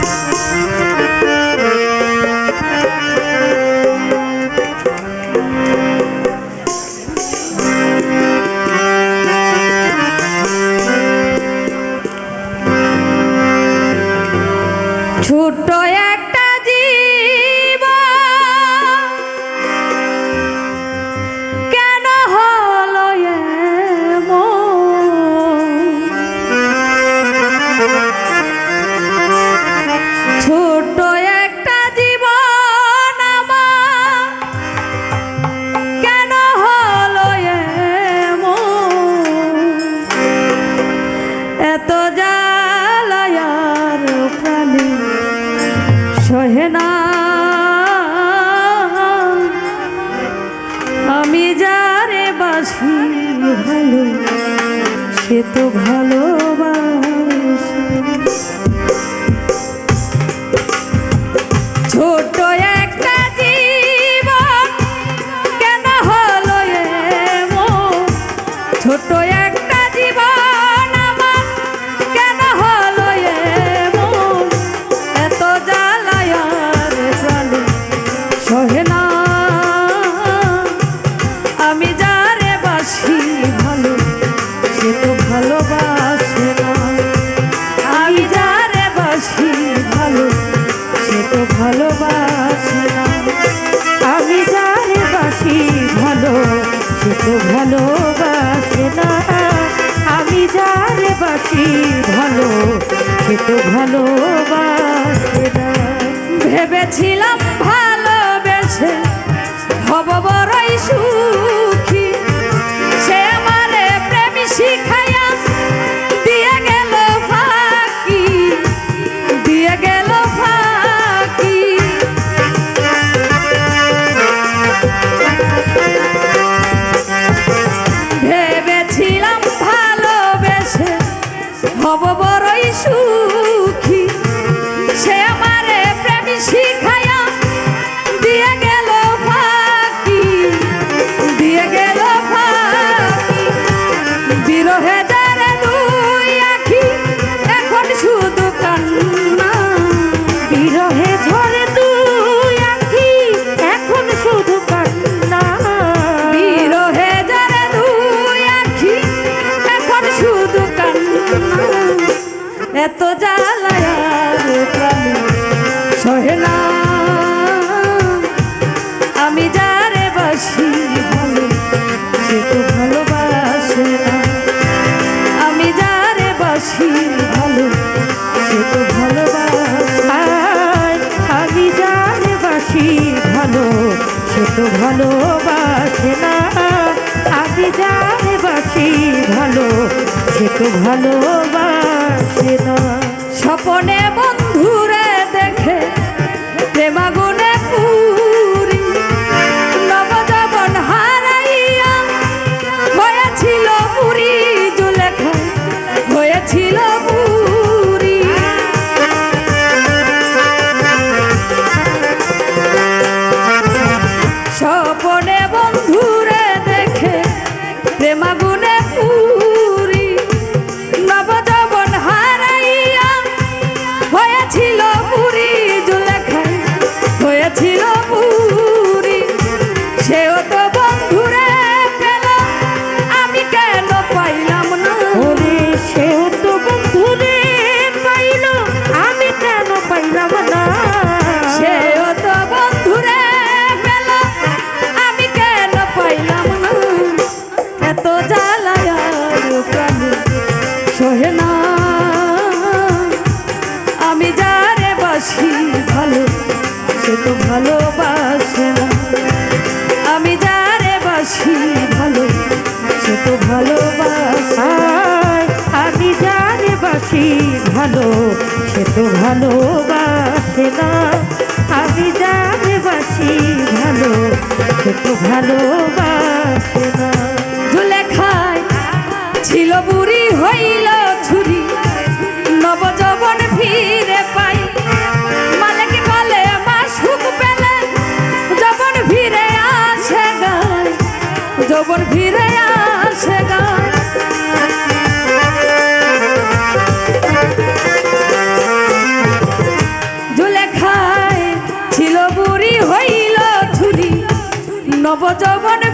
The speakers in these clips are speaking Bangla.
Música সহে না। আমি যারে বাসি ভালো সে তো ভালোবাসে ভালোবাসে না। আমি যারে বাসি ভালো, সে তো ভালোবাসে না। ভেবেছিলাম ভালোবেসে হব বড়ই সুখী। হব বড়ই সুখী। এত জ্বালায়ার প্রাণী। সহে না, আমি যারে বাসি সে তো ভালোবাসে না। আমি যারে বাসি ভালো সে তো ভালোবাসে। আমি যারে বাসি ভালো সে তো ভালোবাসে না। আমি যারে বাসি ভালো সে তো ভালোবাসে। না। স্বপনে বন্ধুরে দেখে প্রেমাগুনে পুরি। নবজবন হারাইয়া হয়েছিল পুরী জুলেখা, হয়েছিল পুরী। স্বপনে বন্ধুরে দেখে প্রেমাগুনে পুরি। যারে ভালো সে তো ভালোবাসে না। আমি যারে বাসি ভালো সে তো ভালোবাসে। আয়, আমি জানে বাসি ভালো সে তো ভালোবাসে না। আমি জানে বাসি ভালো সে তো ভালোবাসে না। যখন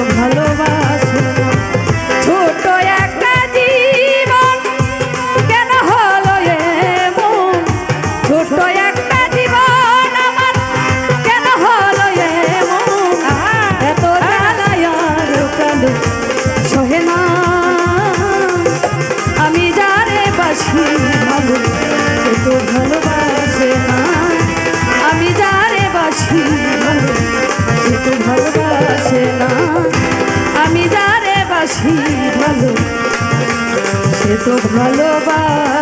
সে ভালোবাসে।